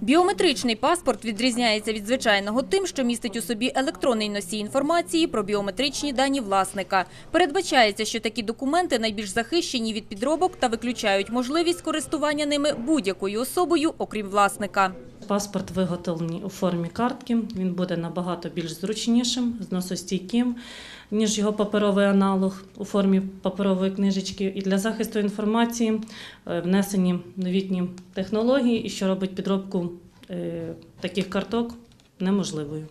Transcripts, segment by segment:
Біометричний паспорт відрізняється від звичайного тим, що містить у собі електронний носій інформації про біометричні дані власника. Передбачається, що такі документи найбільш захищені від підробок та виключають можливість користування ними будь-якою особою, окрім власника. Паспорт виготовлений у формі картки. Він буде набагато більш зручнішим, зносостійким, ніж його паперовий аналог у формі паперової книжечки. І для захисту інформації е, внесені новітні технології, і що робить підробку е, таких карток неможливою.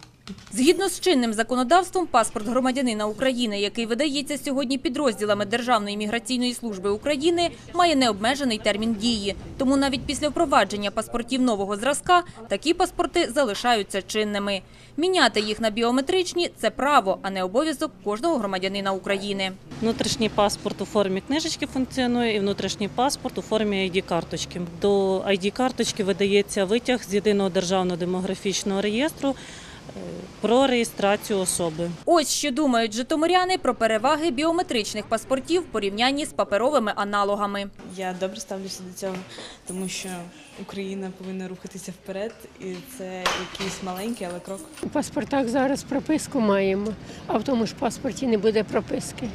Згідно з чинним законодавством, паспорт громадянина України, який видається сьогодні підрозділами Державної міграційної служби України, має необмежений термін дії. Тому навіть після впровадження паспортів нового зразка такі паспорти залишаються чинними. Міняти їх на біометричні – це право, а не обов'язок кожного громадянина України. Внутрішній паспорт у формі книжечки функціонує і внутрішній паспорт у формі ID-карточки. До ID-карточки видається витяг з єдиного державного демографічного реєстру про реєстрацію особи. Ось що думають житомиряни про переваги біометричних паспортів в порівнянні з паперовими аналогами. Я добре ставлюся до цього, тому що Україна повинна рухатися вперед, і це якийсь маленький, але крок. У паспортах зараз прописку маємо, а в тому ж паспорті не буде прописки.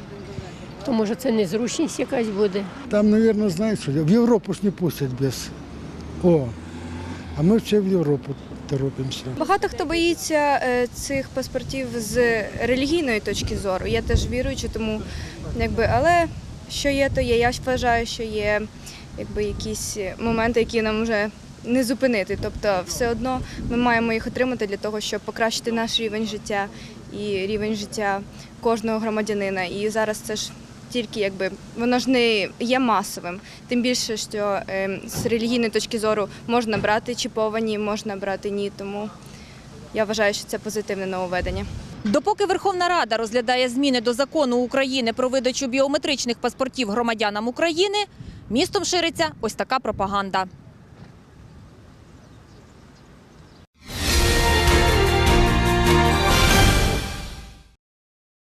То може це незручність якась буде. Там, наверное, знаешь, что в Европу ж не пустят без. О, а мы все в Европу торопимся. Багато хто боїться е, цих паспортів з релігійної точки зору. Я теж віруюча, тому якби, але що є, то є. Я вважаю, що є якби якісь моменти, які нам вже не зупинити. Тобто, все одно ми маємо їх отримати для того, щоб покращити наш рівень життя і рівень життя кожного громадянина. І зараз це ж. Тільки якби воно ж не є масовим, тим більше, що е, з релігійної точки зору можна брати чіповані, можна брати ні. Тому я вважаю, що це позитивне нововведення. Допоки Верховна Рада розглядає зміни до закону України про видачу біометричних паспортів громадянам України, містом шириться ось така пропаганда.